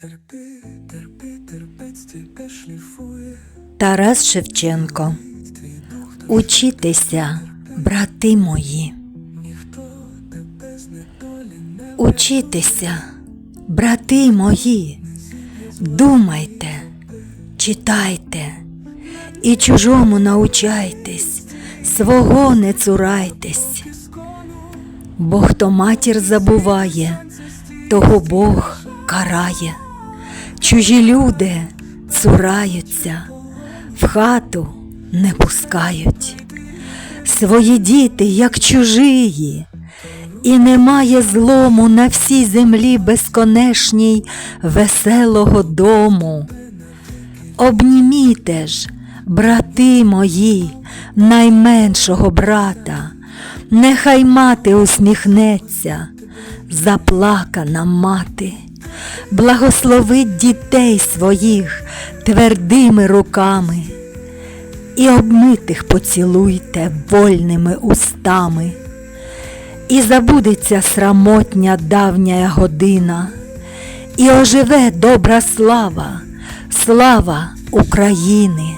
Терпи, терпи, терпець тебе шліфує. Тарас Шевченко, учітеся, брати мої. Учітеся, брати мої, думайте, читайте і чужому научайтесь, свого не цурайтесь, бо хто матір забуває, того Бог карає. Чужі люди цураються, в хату не пускають. Свої діти, як чужиї, і немає злому на всій землі безконечній веселого дому. Обніміте ж, брати мої, найменшого брата, нехай мати усміхнеться, заплакана мати. Благословить дітей своїх твердими руками і обмитих поцілуйте вольними устами, і забудеться срамотня давня година, і оживе добра слава, слава України.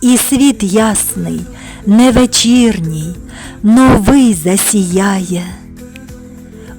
І світ ясний, невечірній, новий засіяє.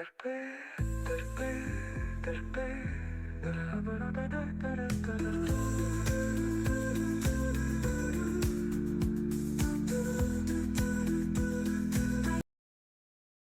Terpe, terpe, terpe, terpe,